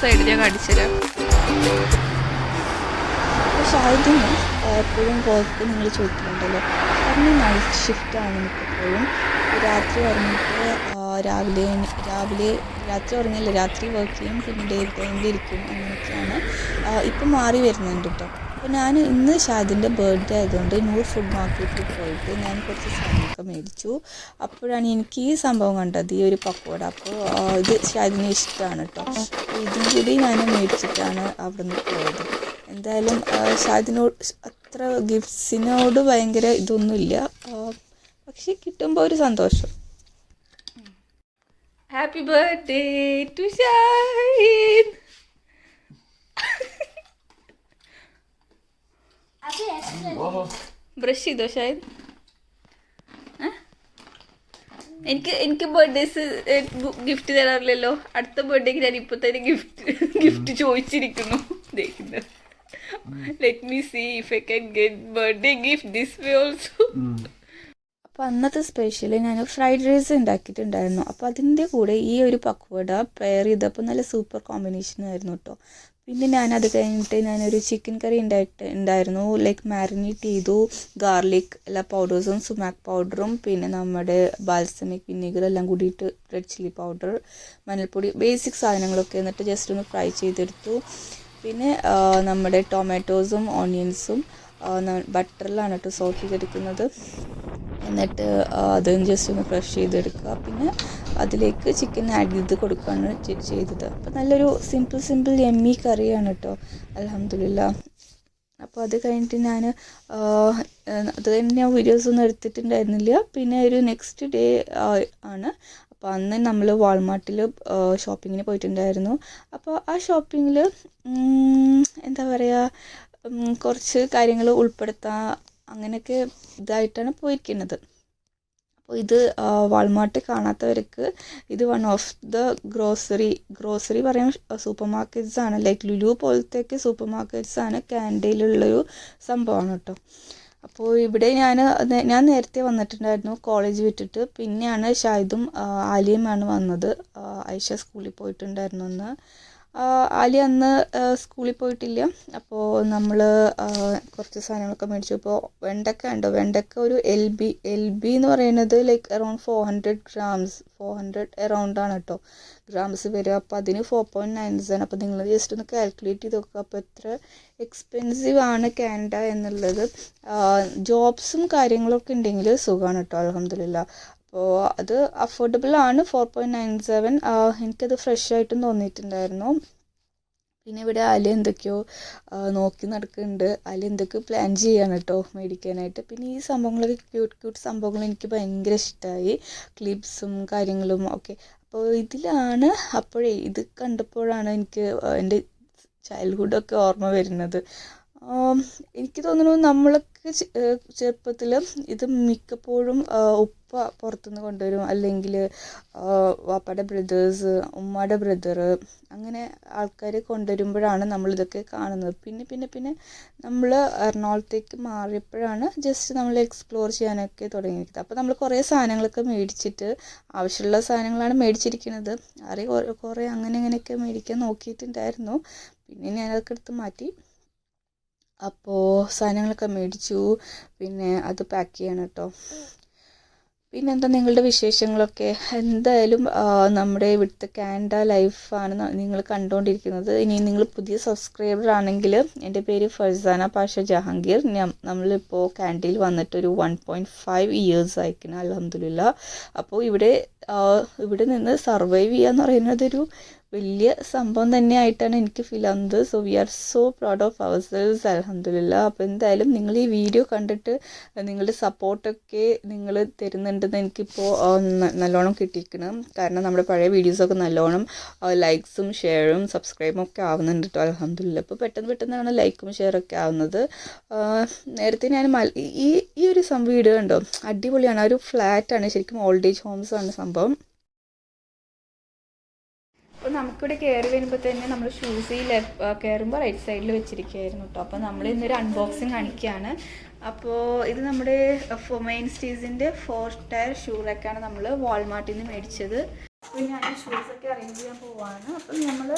Side ഞാൻ കാണിച്ചുതരാം. എപ്പോഴും വർക്ക് നിങ്ങൾ ചോദിക്കുന്നുണ്ടല്ലോ കാരണം നൈറ്റ് ഷിഫ്റ്റാണ് മിക്കപ്പോഴും. രാത്രി ഉറങ്ങിയിട്ട് രാവിലെ രാവിലെ രാത്രി ഉറങ്ങില്ല രാത്രി വർക്ക് ചെയ്യും പിന്നെ ഡേ ടൈമിൽ ഇരിക്കും അങ്ങനെയൊക്കെയാണ്. ഇപ്പം മാറി വരുന്നുണ്ട് കേട്ടോ അപ്പോൾ ഞാൻ ഇന്ന് ഷാദിന്റെ ബർത്ത്ഡേ ആയതുകൊണ്ട് നൂർ ഫുഡ് മാർക്കറ്റിൽ പോയിട്ട് ഞാൻ കുറച്ച് സാധനമൊക്കെ മേടിച്ചു. അപ്പോഴാണ് എനിക്ക് ഈ സംഭവം കണ്ടത് ഈ ഒരു പക്കോട. അപ്പോൾ ഇത് ഷാദിന് ഇഷ്ടമാണ് കേട്ടോ. ഇതും കൂടി ഞാൻ മേടിച്ചിട്ടാണ് അവിടെ നിന്ന് പോയത്. എന്തായാലും ഷാദിനോട് അത്ര ഗിഫ്റ്റ്സിനോട് ഭയങ്കര ഇതൊന്നുമില്ല. പക്ഷെ കിട്ടുമ്പോൾ ഒരു സന്തോഷം. Happy birthday to Shahin brush ചെയ്തോ ഷായത്? എനിക്ക് എനിക്ക് ബർത്ത്ഡേസ് ഗിഫ്റ്റ് തരാറില്ലല്ലോ. അടുത്ത ബർത്ത്ഡേക്ക് ഞാൻ ഇപ്പൊ തന്നെ gift gift ചോദിച്ചിരിക്കുന്നു. Let me see if I can get birthday gift this way also അപ്പോൾ അന്നത്തെ സ്പെഷ്യൽ ഞാൻ ഫ്രൈഡ് റൈസ് ഉണ്ടാക്കിയിട്ടുണ്ടായിരുന്നു. അപ്പോൾ അതിന്റെ കൂടെ ഈ ഒരു പക്വട പെയർ ചെയ്തപ്പോൾ നല്ല സൂപ്പർ കോമ്പിനേഷൻ ആയിരുന്നു കേട്ടോ പിന്നെ ഞാൻ അത് കഴിഞ്ഞിട്ട് ഞാനൊരു ചിക്കൻ കറി ഉണ്ടായിട്ട് ഉണ്ടായിരുന്നു ലൈക്ക് മാരിനേറ്റ് ചെയ്തു. ഗാർലിക് എല്ലാ പൗഡേഴ്സും സുമാക് പൗഡറും പിന്നെ നമ്മുടെ ബാൽസമിക് വിനീഗർ എല്ലാം കൂടിയിട്ട് റെഡ് ചില്ലി പൗഡർ മഞ്ഞൾപ്പൊടി ബേസിക് സാധനങ്ങളൊക്കെ എന്നിട്ട് ജസ്റ്റ് ഒന്ന് ഫ്രൈ ചെയ്തെടുത്തു. പിന്നെ നമ്മുടെ ടൊമാറ്റോസും ഓണിയൻസും ബട്ടറിലാണ് കേട്ടോ സോട്ട് ചെയ്തെടുക്കുന്നത്. എന്നിട്ട് അതും ജസ്റ്റ് ഒന്ന് ക്രഷ് ചെയ്തെടുക്കുക. പിന്നെ അതിലേക്ക് ചിക്കൻ ആഡ് ചെയ്ത് കൊടുക്കുകയാണ് ചെയ്തത്. അപ്പോൾ നല്ലൊരു സിമ്പിൾ സിമ്പിൾ എമ്മി കറിയാണ് കേട്ടോ അലഹമില്ല അപ്പോൾ അത് കഴിഞ്ഞിട്ട് ഞാൻ അത് കഴിഞ്ഞ് ഞാൻ വീഡിയോസ് ഒന്നും എടുത്തിട്ടുണ്ടായിരുന്നില്ല. പിന്നെ ഒരു നെക്സ്റ്റ് ഡേ ആണ്. അപ്പോൾ അന്ന് നമ്മൾ വാൾമാർട്ടിൽ ഷോപ്പിങ്ങിന് പോയിട്ടുണ്ടായിരുന്നു. അപ്പോൾ ആ ഷോപ്പിങ്ങിൽ എന്താ പറയുക കുറച്ച് കാര്യങ്ങൾ ഉൾപ്പെടുത്താൻ അങ്ങനെയൊക്കെ ഇതായിട്ടാണ് പോയിരിക്കുന്നത്. അപ്പോൾ ഇത് വാൾമാർട്ട് കാണാത്തവർക്ക് ഇത് one of the grocery grocery പറയാൻ സൂപ്പർ മാർക്കറ്റ്സ് ആണ്. ലൈക്ക് ലുലു പോലത്തെയൊക്കെ സൂപ്പർ മാർക്കറ്റ്സ് ആണ് കാൻഡയിലുള്ളൊരു സംഭവമാണ് കേട്ടോ. അപ്പോൾ ഇവിടെ ഞാൻ ഞാൻ നേരത്തെ വന്നിട്ടുണ്ടായിരുന്നു കോളേജ് വിട്ടിട്ട്. പിന്നെയാണ് ഷാഹിദും ആലിയുമാണ് വന്നത്. ഐഷ സ്കൂളിൽ പോയിട്ടുണ്ടായിരുന്നു അന്ന്. ആ, ആലിയ അന്ന് സ്കൂളിൽ പോയിട്ടില്ല. അപ്പോൾ നമ്മൾ കുറച്ച് സാധനങ്ങളൊക്കെ മേടിച്ചു. ഇപ്പോൾ വെണ്ടക്ക ഉണ്ടോ? വെണ്ടക്ക ഒരു എൽ ബി എൽ ബി എന്ന് പറയുന്നത് like around four hundred grams four hundred around ആണ് കേട്ടോ ഗ്രാംസ് വരിക. അപ്പോൾ അതിന് ഫോർ പോയിന്റ് നയൻ ആണ്. അപ്പോൾ നിങ്ങൾ ജസ്റ്റ് ഒന്ന് കാൽക്കുലേറ്റ് ചെയ്ത് നോക്കുക അപ്പോൾ എത്ര എക്സ്പെൻസീവ് ആണ് കാനഡ എന്നുള്ളത്. ജോബ്സും കാര്യങ്ങളൊക്കെ ഉണ്ടെങ്കിൽ സുഖമാണ് കേട്ടോ അലഹമില്ല അപ്പോൾ അത് അഫോർഡബിൾ ആണ്. ഫോർ പോയിന്റ് നയൻ സെവൻ എനിക്കത് ഫ്രഷ് ആയിട്ടും തോന്നിയിട്ടുണ്ടായിരുന്നു. പിന്നെ ഇവിടെ അലി എന്തൊക്കെയോ നോക്കി നടക്കുന്നുണ്ട്. അലി എന്തൊക്കെയോ പ്ലാൻ ചെയ്യാണ് കേട്ടോ മേടിക്കാനായിട്ട്. പിന്നെ ഈ സംഭവങ്ങളൊക്കെ ക്യൂട്ട് ക്യൂട്ട് സംഭവങ്ങൾ എനിക്ക് ഭയങ്കര ഇഷ്ടമായി ക്ലിപ്സും കാര്യങ്ങളും ഒക്കെ. അപ്പോൾ ഇതിലാണ് അപ്പോഴേ ഇത് കണ്ടപ്പോഴാണ് എനിക്ക് എന്റെ ചൈൽഡ്ഹുഡൊക്കെ ഓർമ്മ വരുന്നത്. എനിക്ക് തോന്നുന്നു നമ്മളൊക്കെ ചെറുപ്പത്തിൽ ഇത് മിക്കപ്പോഴും ഉപ്പ പുറത്തുനിന്ന് കൊണ്ടുവരും. അല്ലെങ്കിൽ വാപ്പയുടെ ബ്രദേഴ്സ് ഉമ്മയുടെ ബ്രദർ അങ്ങനെ ആൾക്കാർ കൊണ്ടുവരുമ്പോഴാണ് നമ്മളിതൊക്കെ കാണുന്നത്. പിന്നെ പിന്നെ പിന്നെ നമ്മൾ എറണാകുളത്തേക്ക് മാറിയപ്പോഴാണ് ജസ്റ്റ് നമ്മൾ എക്സ്പ്ലോർ ചെയ്യാനൊക്കെ തുടങ്ങിയിരിക്കുന്നത്. അപ്പോൾ നമ്മൾ കുറേ സാധനങ്ങളൊക്കെ മേടിച്ചിട്ട് ആവശ്യമുള്ള സാധനങ്ങളാണ് മേടിച്ചിരിക്കുന്നത്. അറിയ കുറേ അങ്ങനെ അങ്ങനെയൊക്കെ മേടിക്കാൻ നോക്കിയിട്ടുണ്ടായിരുന്നു. പിന്നെ ഞാനതൊക്കെ എടുത്ത് മാറ്റി. അപ്പോൾ സാധനങ്ങളൊക്കെ മേടിച്ചു. പിന്നെ അത് പാക്ക് ചെയ്യണം കേട്ടോ പിന്നെന്താ നിങ്ങളുടെ വിശേഷങ്ങളൊക്കെ? എന്തായാലും നമ്മുടെ ഇവിടുത്തെ കാനഡ ലൈഫാണ് നിങ്ങൾ കണ്ടുകൊണ്ടിരിക്കുന്നത് ഇനി നിങ്ങൾ പുതിയ സബ്സ്ക്രൈബർ ആണെങ്കിൽ എന്റെ പേര് ഫർസാന പാഷ ജഹാംഗീർ. നമ്മളിപ്പോൾ കാനഡയിൽ വന്നിട്ട് ഒരു വൺ പോയിന്റ് ഫൈവ് ഇയേഴ്സ് ആയിക്കണം അലഹമില്ല അപ്പോൾ ഇവിടെ ഇവിടെ നിന്ന് സർവൈവ് ചെയ്യുക എന്ന് പറയുന്നത് ഒരു വലിയ സംഭവം തന്നെയായിട്ടാണ് എനിക്ക് ഫീൽ ആവുന്നത്. So we are so proud of ourselves അലഹമില്ല അപ്പോൾ എന്തായാലും നിങ്ങൾ ഈ വീഡിയോ കണ്ടിട്ട് നിങ്ങളുടെ സപ്പോർട്ടൊക്കെ നിങ്ങൾ തരുന്നുണ്ടെന്ന് എനിക്കിപ്പോൾ നല്ലോണം കിട്ടിയിരിക്കണം. കാരണം നമ്മുടെ പഴയ വീഡിയോസൊക്കെ നല്ലോണം ലൈക്സും ഷെയറും സബ്സ്ക്രൈബും ഒക്കെ ആവുന്നുണ്ട് കേട്ടോ അലഹമില്ല അപ്പോൾ പെട്ടെന്ന് പെട്ടെന്നാണ് ലൈക്കും ഷെയറൊക്കെ ആവുന്നത്. ആ, നേരത്തെ ഞാൻ ഈ ഈ ഒരു സംഭവം വീട് കണ്ടോ അടിപൊളിയാണ് ഒരു ഫ്ലാറ്റാണ് ശരിക്കും ഓൾഡ് ഏജ് ഹോംസ് ആണ് സംഭവം. അപ്പോൾ നമുക്കിവിടെ കയറി വരുമ്പോൾ തന്നെ നമ്മൾ ഷൂസ് ഈ കയറുമ്പോൾ റൈറ്റ് സൈഡിൽ വെച്ചിരിക്കുകയായിരുന്നു കേട്ടോ അപ്പോൾ നമ്മൾ ഇന്നൊരു അൺബോക്സിങ് കാണിക്കുകയാണ്. അപ്പോൾ ഇത് നമ്മുടെ മെയിൻ സ്റ്റീസിന്റെ ഫോർ ടയർ ഷൂ റാക്കാണ് നമ്മൾ വാൾമാർട്ടിൽ നിന്ന് മേടിച്ചത്. അപ്പോൾ ഞാൻ ഷൂസൊക്കെ അറേഞ്ച് ചെയ്യാൻ പോവാണ്. അപ്പം നമ്മൾ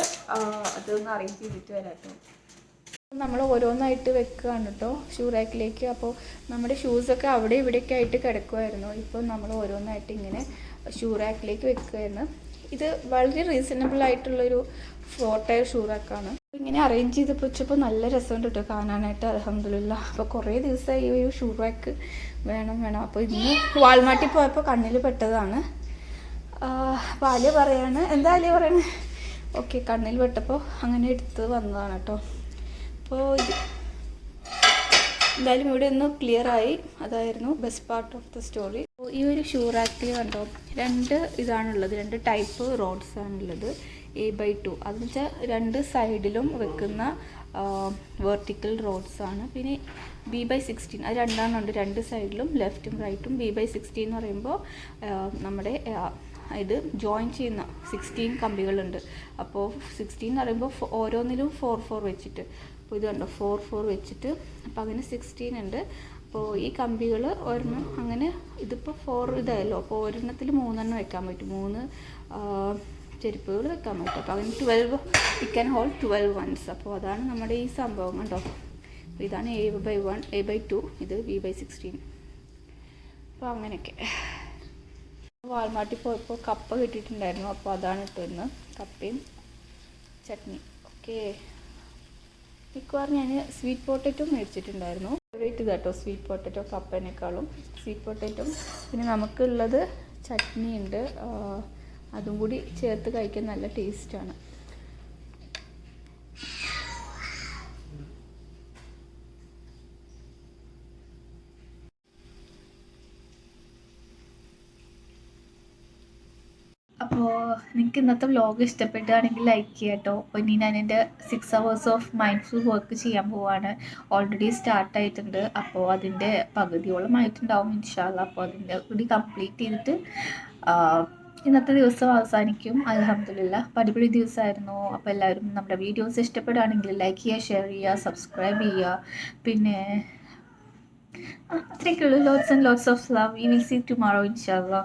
അതൊന്ന് അറേഞ്ച് ചെയ്തിട്ട് വരാം കേട്ടോ നമ്മൾ ഓരോന്നായിട്ട് വെക്കുകയാണ് കേട്ടോ ഷൂ റാക്കിലേക്ക് അപ്പോൾ നമ്മുടെ ഷൂസൊക്കെ അവിടെ ഇവിടെയൊക്കെ ആയിട്ട് കിടക്കുമായിരുന്നു ഇപ്പോൾ നമ്മൾ ഓരോന്നായിട്ട് ഇങ്ങനെ ഷൂ റാക്കിലേക്ക് വെക്കുകയായിരുന്നു ഇത് വളരെ റീസണബിൾ ആയിട്ടുള്ളൊരു ഫോട്ടോ ഷൂറാക്കാണ്. ഇങ്ങനെ അറേഞ്ച് ചെയ്തപ്പോൾ വെച്ചപ്പോൾ നല്ല രസമുണ്ട് കേട്ടോ കാണാനായിട്ട് അലഹമില്ല അപ്പോൾ കുറേ ദിവസമായി ഈ ഒരു ഷൂറാക്ക് വേണം വേണം. അപ്പോൾ ഇന്ന് വാൾമാട്ടിൽ പോയപ്പോൾ കണ്ണിൽ പെട്ടതാണ്. അപ്പോൾ ആലിയ പറയാണ് എന്താ ആലിയ പറയണേ? ഓക്കെ കണ്ണിൽ പെട്ടപ്പോൾ അങ്ങനെ എടുത്ത് വന്നതാണ് കേട്ടോ അപ്പോൾ എന്തായാലും ഇവിടെ ഒന്ന് ക്ലിയർ ആയി. അതായിരുന്നു best part of the story ഈ ഒരു ഷൂ റാക്കിൽ കണ്ടോ? രണ്ട് ഇതാണുള്ളത്. രണ്ട് ടൈപ്പ് റോഡ്സ് ആണുള്ളത്. എ ബൈ ടു അതെന്ന് വെച്ചാൽ രണ്ട് സൈഡിലും വെക്കുന്ന വെർട്ടിക്കൽ റോഡ്സ് ആണ്. പിന്നെ ബി ബൈ സിക്സ്റ്റീൻ അത് രണ്ടാണുണ്ട്. രണ്ട് സൈഡിലും ലെഫ്റ്റും റൈറ്റും ബി ബൈ സിക്സ്റ്റീൻ എന്ന് പറയുമ്പോൾ നമ്മുടെ ഇത് ജോയിൻ ചെയ്യുന്ന സിക്സ്റ്റീൻ കമ്പികളുണ്ട്. അപ്പോൾ സിക്സ്റ്റീൻ എന്ന് പറയുമ്പോൾ ഓരോന്നിലും ഫോർ ഫോർ വെച്ചിട്ട്. അപ്പോൾ ഇത് കണ്ടോ ഫോർ ഫോർ വെച്ചിട്ട്. അപ്പോൾ അങ്ങനെ സിക്സ്റ്റീൻ ഉണ്ട്. അപ്പോൾ ഈ കമ്പികൾ ഒരെണ്ണം അങ്ങനെ ഇതിപ്പോൾ ഫോർ ഇതായല്ലോ. അപ്പോൾ ഒരെണ്ണത്തിൽ മൂന്നെണ്ണം വെക്കാൻ പറ്റും. മൂന്ന് ചെരുപ്പുകൾ വെക്കാൻ പറ്റും. അപ്പോൾ അങ്ങനെ ട്വൽവ് ഇ ക്യാൻ ഹോൾ ട്വൽവ് വൺസ് അപ്പോൾ അതാണ് നമ്മുടെ ഈ സംഭവം കണ്ടോ. അപ്പോൾ ഇതാണ് A by one A by two ഇത് ബി ബൈ സിക്സ്റ്റീൻ അപ്പോൾ അങ്ങനെയൊക്കെ. വാൾമാർട്ടിൽ പോയപ്പോൾ കപ്പ കിട്ടിയിട്ടുണ്ടായിരുന്നു. അപ്പോൾ അതാണ് ഇട്ടിരുന്നത് കപ്പയും ചട്നി. ഓക്കെ. മിക്കവാറും ഞാൻ സ്വീറ്റ് പൊട്ടറ്റോ മേടിച്ചിട്ടുണ്ടായിരുന്നു. ഫേവറേറ്റ് ഇതാട്ടോ സ്വീറ്റ് പൊട്ടറ്റോ കപ്പനേക്കാളും. സ്വീറ്റ് പൊട്ടറ്റോ പിന്നെ നമുക്കുള്ളത് ചട്നി ഉണ്ട് അതും കൂടി ചേർത്ത് കഴിക്കാൻ നല്ല ടേസ്റ്റാണ് അപ്പോൾ നിങ്ങൾക്ക് ഇന്നത്തെ വ്ലോഗ് ഇഷ്ടപ്പെട്ടുകയാണെങ്കിൽ ലൈക്ക് ചെയ്യാം കേട്ടോ അപ്പോൾ ഇനി ഞാൻ എന്റെ six hours of mindful work ചെയ്യാൻ പോവാണ്. ഓൾറെഡി സ്റ്റാർട്ട് ആയിട്ടുണ്ട്. അപ്പോൾ അതിന്റെ പകുതിയോളം ആയിട്ടുണ്ടാവും ഇൻഷാല്ല അപ്പോൾ അതിന്റെ കൂടി കംപ്ലീറ്റ് ചെയ്തിട്ട് ഇന്നത്തെ ദിവസം അവസാനിക്കും. അലഹമില്ല അപ്പോൾ അടിപൊളി ദിവസമായിരുന്നു. അപ്പോൾ എല്ലാവരും നമ്മുടെ വീഡിയോസ് ഇഷ്ടപ്പെടുകയാണെങ്കിൽ ലൈക്ക് ചെയ്യുക ഷെയർ ചെയ്യുക സബ്സ്ക്രൈബ് ചെയ്യുക. പിന്നെ ആ, അത്രയൊക്കെ ഉള്ളൂ lots and lots of love you will see tomorrow ഇൻഷാല്ല